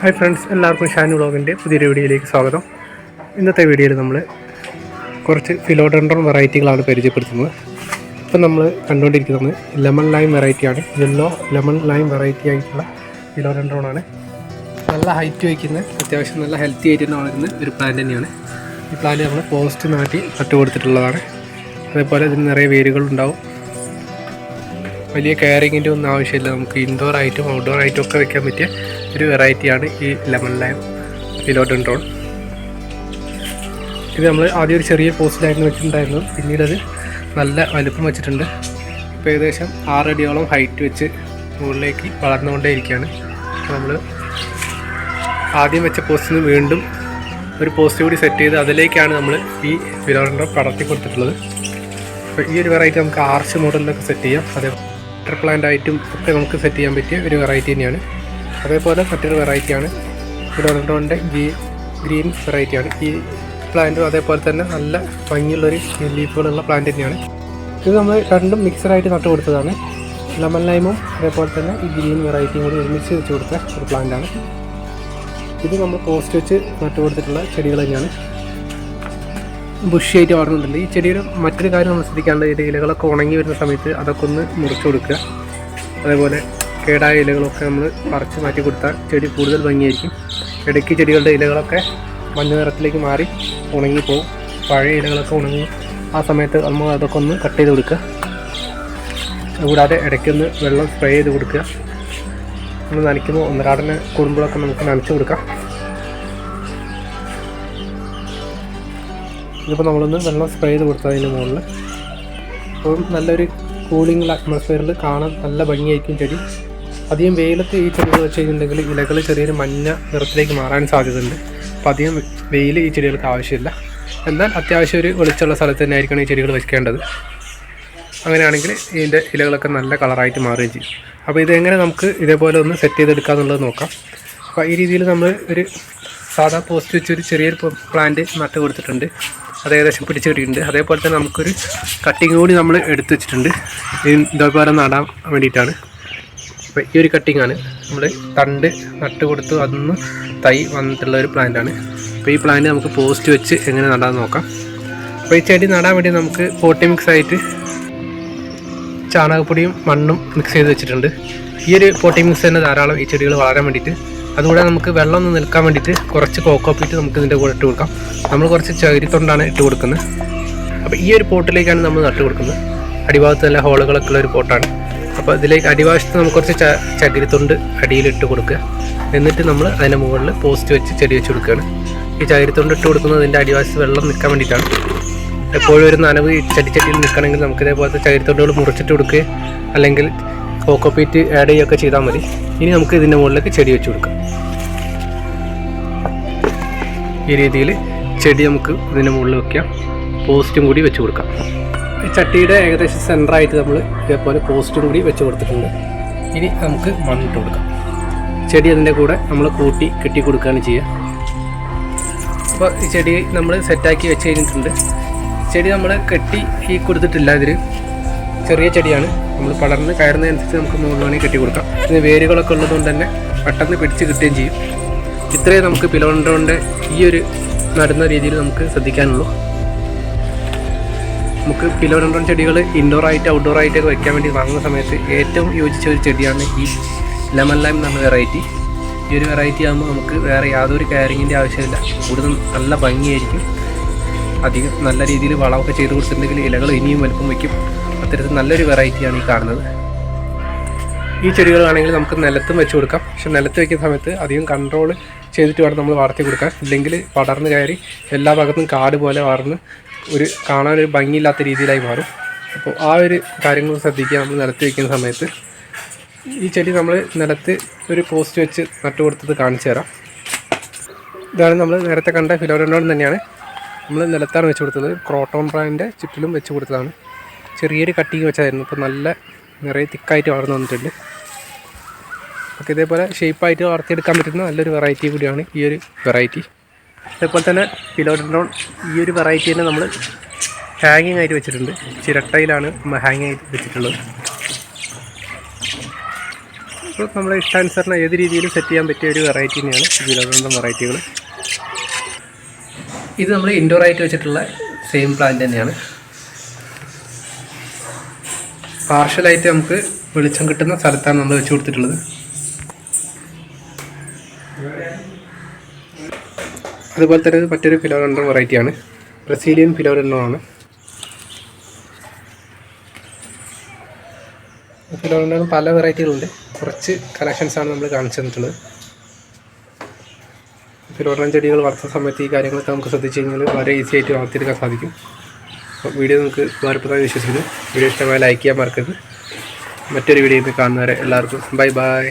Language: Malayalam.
ഹായ് ഫ്രണ്ട്സ് എല്ലാവർക്കും ഷാനു വ്ളോഗിന്റെ പുതിയൊരു വീഡിയോയിലേക്ക് സ്വാഗതം. ഇന്നത്തെ വീഡിയോയിൽ നമ്മൾ കുറച്ച് ഫിലോഡൻഡ്രോൺ വെറൈറ്റികളാണ് പരിചയപ്പെടുത്തുന്നത്. ഇപ്പം നമ്മൾ കണ്ടുകൊണ്ടിരിക്കുന്നത് ലെമൺ ലൈം വെറൈറ്റിയാണ് യെല്ലോ ലെമൺ ലൈം വെറൈറ്റി ആയിട്ടുള്ള ഫിലോഡൻഡ്രോൺ ആണ്. നല്ല ഹൈറ്റ് വയ്ക്കുന്ന അത്യാവശ്യം നല്ല ഹെൽത്തി ആയിട്ട് തന്നെ വളരുന്ന ഒരു പ്ലാന്റ് തന്നെയാണ്. ഈ പ്ലാന്റ് നമ്മൾ പോസ്റ്റ് നാട്ടി നട്ടു കൊടുത്തിട്ടുള്ളതാണ് അതേപോലെ ഇതിന് നിറയെ വേരുകളുണ്ടാവും. വലിയ കെയറിങ്ങിന്റെ ഒന്നും ആവശ്യമില്ല. നമുക്ക് ഇൻഡോർ ആയിട്ടും ഔട്ട്ഡോർ ആയിട്ടും ഒക്കെ വെക്കാൻ പറ്റിയ ഒരു വെറൈറ്റിയാണ് ഈ ലെമൺ ലൈം ഫിലോഡൻഡ്രോൺ ഇത് നമ്മൾ ആദ്യം ഒരു ചെറിയ പോസ്റ്റിലായിരുന്നു വെച്ചിട്ടുണ്ടായിരുന്നു പിന്നീട് അത് നല്ല വലുപ്പം വെച്ചിട്ടുണ്ട്. ഇപ്പോൾ ഏകദേശം ആറടിയോളം ഹൈറ്റ് വെച്ച് മുകളിലേക്ക് വളർന്നുകൊണ്ടേ ഇരിക്കുകയാണ്. നമ്മൾ ആദ്യം വെച്ച പോസ്റ്റിൽ നിന്ന് വീണ്ടും ഒരു പോസ്റ്റ് കൂടി സെറ്റ് ചെയ്ത് അതിലേക്കാണ് നമ്മൾ ഈ ഫിലോഡൻഡ്രോൺ പടർത്തി കൊടുത്തിട്ടുള്ളത്. അപ്പോൾ ഈ ഒരു വെറൈറ്റി നമുക്ക് ആർച്ച് മോഡലിലൊക്കെ സെറ്റ് ചെയ്യാം. അതേ വാട്ടർ പ്ലാന്റ് ആയിട്ടും ഒക്കെ നമുക്ക് സെറ്റ് ചെയ്യാൻ പറ്റിയ ഒരു വെറൈറ്റി തന്നെയാണ്. അതേപോലെ മറ്റൊരു വെറൈറ്റിയാണ് ഫിലോഡൻഡ്രോണിന്റെ ഗീ ഗ്രീൻ വെറൈറ്റിയാണ് ഈ പ്ലാന്റും അതേപോലെ തന്നെ നല്ല ഭംഗിയുള്ളൊരു ലീഫുകളുള്ള പ്ലാന്റ് തന്നെയാണ്. ഇത് നമ്മൾ രണ്ടും മിക്സഡായിട്ട് നട്ടു കൊടുത്തതാണ്. ലെമൺ ലൈമും അതേപോലെ തന്നെ ഈ ഗ്രീൻ വെറൈറ്റിയും കൂടി ഒരുമിച്ച് വെച്ച് കൊടുത്ത ഒരു പ്ലാന്റാണ് ഇത് നമ്മൾ പോസ്റ്റ് വെച്ച് നട്ടു കൊടുത്തിട്ടുള്ള ചെടികൾ തന്നെയാണ്. ബുഷിയായിട്ട് വളർന്നിട്ടുണ്ട് ഈ ചെടിയുടെ മറ്റൊരു കാര്യം നമ്മൾ ശ്രദ്ധിക്കാണ്ട് ഇതിന്റെ ഇലകളൊക്കെ ഉണങ്ങി വരുന്ന സമയത്ത് അതൊക്കെ ഒന്ന് മുറിച്ചു കൊടുക്കുക. അതേപോലെ കേടായ ഇലകളൊക്കെ നമ്മൾ പറിച്ച് മാറ്റി കൊടുത്താൽ ചെടി കൂടുതൽ ഭംഗിയായിരിക്കും. ഇടയ്ക്ക് ചെടികളുടെ ഇലകളൊക്കെ മഞ്ഞ നിറത്തിലേക്ക് മാറി ഉണങ്ങിപ്പോവും പഴയ ഇലകളൊക്കെ ഉണങ്ങി ആ സമയത്ത് നമ്മൾ അതൊക്കെ ഒന്ന് കട്ട് ചെയ്ത് കൊടുക്കുക. കൂടാതെ ഇടയ്ക്കൊന്ന് വെള്ളം സ്പ്രേ ചെയ്ത് കൊടുക്കുക. നമ്മൾ നനയ്ക്കുമ്പോൾ ഒന്നരാടനെ കൂടുമ്പോഴൊക്കെ നമുക്ക് നനച്ച് കൊടുക്കാം. ഇതിപ്പോൾ നമ്മളൊന്ന് വെള്ളം സ്പ്രേ ചെയ്ത് കൊടുത്താൽ അതിന്റെ മുകളിൽ അപ്പോൾ നല്ലൊരു കൂളിംഗ് അറ്റ്മോസ്ഫിയറിൽ കാണാൻ നല്ല ഭംഗിയായിരിക്കും ചെടി. അധികം വെയിലത്ത് ഈ ചെടികൾ വെച്ച് കഴിഞ്ഞിട്ടുണ്ടെങ്കിൽ ഇലകൾ ചെറിയൊരു മഞ്ഞ നിറത്തിലേക്ക് മാറാൻ സാധ്യതയുണ്ട്. അപ്പോൾ അധികം വെയിൽ ഈ ചെടികൾക്ക് ആവശ്യമില്ല. എന്നാൽ അത്യാവശ്യം ഒരു വെളിച്ചുള്ള സ്ഥലത്ത് തന്നെ ആയിരിക്കണം ഈ ചെടികൾ വയ്ക്കേണ്ടത് അങ്ങനെയാണെങ്കിൽ ഇതിന്റെ ഇലകളൊക്കെ നല്ല കളറായിട്ട് മാറുകയും ചെയ്യും. അപ്പോൾ ഇതെങ്ങനെ നമുക്ക് ഇതേപോലെ ഒന്ന് സെറ്റ് ചെയ്തെടുക്കുക എന്നുള്ളത് നോക്കാം. അപ്പോൾ ഈ രീതിയിൽ നമ്മൾ ഒരു സാധാ പോസ്റ്റ് വെച്ച് ഒരു ചെറിയൊരു പ്ലാന്റ് നട്ട് കൊടുത്തിട്ടുണ്ട്. അത് ഏകദേശം പിടിച്ച് കിട്ടിയിട്ടുണ്ട് അതേപോലെ തന്നെ നമുക്കൊരു കട്ടിങ് കൂടി നമ്മൾ എടുത്ത് വെച്ചിട്ടുണ്ട്. ഇത് ഇതേപോലെ നടാൻ വേണ്ടിയിട്ടാണ്. അപ്പോൾ ഈ ഒരു കട്ടിങ് ആണ്. നമ്മൾ തണ്ട് നട്ട് കൊടുത്തു അതൊന്ന് തൈ വന്നിട്ടുള്ള ഒരു പ്ലാന്റാണ് അപ്പോൾ ഈ പ്ലാന്റ് നമുക്ക് പോസ്റ്റ് വെച്ച് എങ്ങനെ നടാൻ നോക്കാം. അപ്പോൾ ഈ ചെടി നടാൻ വേണ്ടി നമുക്ക് പോട്ടി മിക്സ് ആയിട്ട് ചാണകപ്പൊടിയും മണ്ണും മിക്സ് ചെയ്ത് വെച്ചിട്ടുണ്ട്. ഈ ഒരു പോട്ടി മിക്സ് തന്നെ ധാരാളം ഈ ചെടികൾ വളരാൻ വേണ്ടിയിട്ട് അതുകൂടെ നമുക്ക് വെള്ളം ഒന്ന് നിൽക്കാൻ വേണ്ടിയിട്ട് കുറച്ച് കോക്കോപ്പീറ്റ് നമുക്ക് ഇതിന്റെ കൂടെ ഇട്ട് കൊടുക്കാം. നമ്മൾ കുറച്ച് ചകിരിത്തൊണ്ടാണ് ഇട്ട് കൊടുക്കുന്നത്. അപ്പോൾ ഈ ഒരു പോട്ടിലേക്കാണ് നമ്മൾ നട്ട് കൊടുക്കുന്നത്. അടിഭാഗത്ത് നല്ല ഹോളുകളൊക്കെ ഉള്ള ഒരു പോട്ടാണ്. അപ്പോൾ ഇതിലേക്ക് അടിവശത്ത് നമുക്ക് കുറച്ച് ച ചകിരിത്തൊണ്ട് അടിയിലിട്ട് കൊടുക്കുക. എന്നിട്ട് നമ്മൾ അതിന്റെ മുകളിൽ പോസ്റ്റ് വെച്ച് ചെടി വെച്ച് കൊടുക്കുകയാണ്. ഈ ചകിരിത്തൊണ്ട് ഇട്ട് കൊടുക്കുന്നത് ഇതിന്റെ അടിവശത്ത് വെള്ളം നിൽക്കാൻ വേണ്ടിയിട്ടാണ്. എപ്പോഴും ഒരു നനവ് ചെടിച്ചട്ടിയിൽ നിൽക്കണമെങ്കിൽ നമുക്ക് ഇതേപോലത്തെ ചകിരിത്തൊണ്ടുകൾ മുറിച്ചിട്ട് കൊടുക്കുക. അല്ലെങ്കിൽ കോക്കോപ്പീറ്റ് ആഡ് ചെയ്യുകയൊക്കെ ചെയ്താൽ മതി. ഇനി നമുക്ക് ഇതിന്റെ മുകളിലേക്ക് ചെടി വെച്ച് കൊടുക്കാം. ഈ രീതിയിൽ ചെടി നമുക്ക് ഇതിന്റെ മുകളിൽ വെക്കാം. പോസ്റ്റും കൂടി വെച്ച് കൊടുക്കാം. ഈ ചട്ടിയുടെ ഏകദേശം സെന്ററായിട്ട് നമ്മൾ ഇതേപോലെ പോസ്റ്റും കൂടി വെച്ച് കൊടുത്തിട്ടുണ്ട്. ഇനി നമുക്ക് മണ്ണിട്ട് കൊടുക്കാം. ചെടി അതിന്റെ കൂടെ നമ്മൾ കൂട്ടി കെട്ടി കൊടുക്കുകയാണ് ചെയ്യുക. അപ്പോൾ ഈ ചെടി നമ്മൾ സെറ്റാക്കി വെച്ച് കഴിഞ്ഞിട്ടുണ്ട്. ചെടി നമ്മൾ കെട്ടി ഈ കൊടുത്തിട്ടില്ല ഇതിൽ ചെറിയ ചെടിയാണ്. നമ്മൾ പടർന്ന് കയറുന്നതനുസരിച്ച് നമുക്ക് മുകളിൽ വേണമെങ്കിൽ കെട്ടി കൊടുക്കാം ഇതിന് വേരുകളൊക്കെ ഉള്ളതുകൊണ്ട് തന്നെ പെട്ടെന്ന് പിടിച്ച് കിട്ടുകയും ചെയ്യും. ഇത്രയും നമുക്ക് പിലോണ്ടോന്റെ ഈ ഒരു നടുന്ന രീതിയിൽ നമുക്ക് ശ്രദ്ധിക്കാനുള്ളൂ. നമുക്ക് പിലോഡൻഡ്രോൺ ചെടികൾ ഇൻഡോർ ആയിട്ട് ഔട്ട്ഡോർ വെക്കാൻ വേണ്ടി വാങ്ങുന്ന സമയത്ത് ഏറ്റവും യോജിച്ച ഒരു ചെടിയാണ് ഈ ലെമൺ ലൈം എന്ന വെറൈറ്റി ഈ ഒരു വെറൈറ്റി ആകുമ്പോൾ നമുക്ക് വേറെ യാതൊരു കെയറിങ്ങിന്റെ ആവശ്യമില്ല. കൂടുതൽ നല്ല ഭംഗിയായിരിക്കും. അധികം നല്ല രീതിയിൽ വളമൊക്കെ ചെയ്ത് കൊടുത്തിട്ടുണ്ടെങ്കിൽ ഇലകൾ ഇനിയും വലുപ്പം വയ്ക്കും. അത്തരത്തിൽ നല്ലൊരു വെറൈറ്റിയാണ് ഈ കാണുന്നത്. ഈ ചെടികളാണെങ്കിൽ നമുക്ക് നിലത്തും വെച്ച് കൊടുക്കാം. പക്ഷെ നിലത്ത് വയ്ക്കുന്ന സമയത്ത് അധികം കൺട്രോൾ ചെയ്തിട്ട് വേണം നമ്മൾ വളർത്തി കൊടുക്കാൻ. ഇല്ലെങ്കിൽ പടർന്ന് കയറി എല്ലാ ഭാഗത്തും കാട് പോലെ വളർന്ന് ഒരു കാണാനൊരു ഭംഗിയില്ലാത്ത രീതിയിലായി മാറും. അപ്പോൾ ആ ഒരു കാര്യങ്ങൾ ശ്രദ്ധിക്കുക നമ്മൾ നിലത്ത് വയ്ക്കുന്ന സമയത്ത്. ഈ ചെടി നമ്മൾ നിലത്ത് ഒരു പോസ്റ്റ് വെച്ച് നട്ടു കൊടുത്തത് കാണിച്ചു തരാം. ഇതാണ് നമ്മൾ നേരത്തെ കണ്ട ഫിലോഡൻഡോൺ തന്നെയാണ്. നമ്മൾ നിലത്താണ് വെച്ച് കൊടുത്തത്. ക്രോട്ടോൺ ബ്രാൻഡിന്റെ ചുറ്റിലും വെച്ച് കൊടുത്തതാണ്. ചെറിയൊരു കട്ടിങ് വെച്ചായിരുന്നു. ഇപ്പോൾ നല്ല നിറയെ തിക്കായിട്ട് വളർന്നു വന്നിട്ടുണ്ട്. ഒക്കെ ഇതേപോലെ ഷേപ്പായിട്ട് വളർത്തിയെടുക്കാൻ പറ്റുന്ന നല്ലൊരു വെറൈറ്റി കൂടിയാണ് ഈ ഒരു വെറൈറ്റി അതേപോലെ തന്നെ പിലോഡ്രോൺ ഈ ഒരു വെറൈറ്റി തന്നെ നമ്മൾ ഹാങ്ങിങ് ആയിട്ട് വെച്ചിട്ടുണ്ട്. ചിരട്ടയിലാണ് നമ്മൾ ഹാങ് ആയിട്ട് വെച്ചിട്ടുള്ളത്. അപ്പോൾ നമ്മുടെ ഇഷ്ടാനുസരണം ഏത് രീതിയിലും സെറ്റ് ചെയ്യാൻ പറ്റിയ ഒരു വെറൈറ്റി തന്നെയാണ് പിലോഡ്രോണിന്റെ വെറൈറ്റികൾ ഇത് നമ്മൾ ഇൻഡോർ ആയിട്ട് വെച്ചിട്ടുള്ള സെയിം പ്ലാന്റ് തന്നെയാണ്. പാർഷ്യലായിട്ട് നമുക്ക് വെളിച്ചം കിട്ടുന്ന സ്ഥലത്താണ് നമ്മൾ വെച്ച് കൊടുത്തിട്ടുള്ളത്. അതുപോലെ തന്നെ മറ്റൊരു ഫിലോഡൻഡ്രം വെറൈറ്റിയാണ് ബ്രസീലിയൻ ഫിലോഡൻഡ്രം ആണ്. ഫിലോഡൻഡ്രം പല വെറൈറ്റികളുണ്ട് കുറച്ച് കളക്ഷൻസാണ് നമ്മൾ കാണിച്ചു തന്നിട്ടുള്ളത്. ഫിലോഡൻ ചെടികൾ വളർത്തുന്ന സമയത്ത് ഈ കാര്യങ്ങളൊക്കെ നമുക്ക് ശ്രദ്ധിച്ചു കഴിഞ്ഞാൽ വളരെ ഈസി ആയിട്ട് വളർത്തിയെടുക്കാൻ സാധിക്കും. അപ്പോൾ വീഡിയോ നിങ്ങൾക്ക് ഉപകാരപ്രദമായി വിശ്വസിക്കുന്നു. വീഡിയോ ഇഷ്ടമായ ലൈക്ക് ചെയ്യാൻ മറക്കരുത്. മറ്റൊരു വീഡിയോയിൽ കാണുന്നവരെ എല്ലാവർക്കും ബൈ ബൈ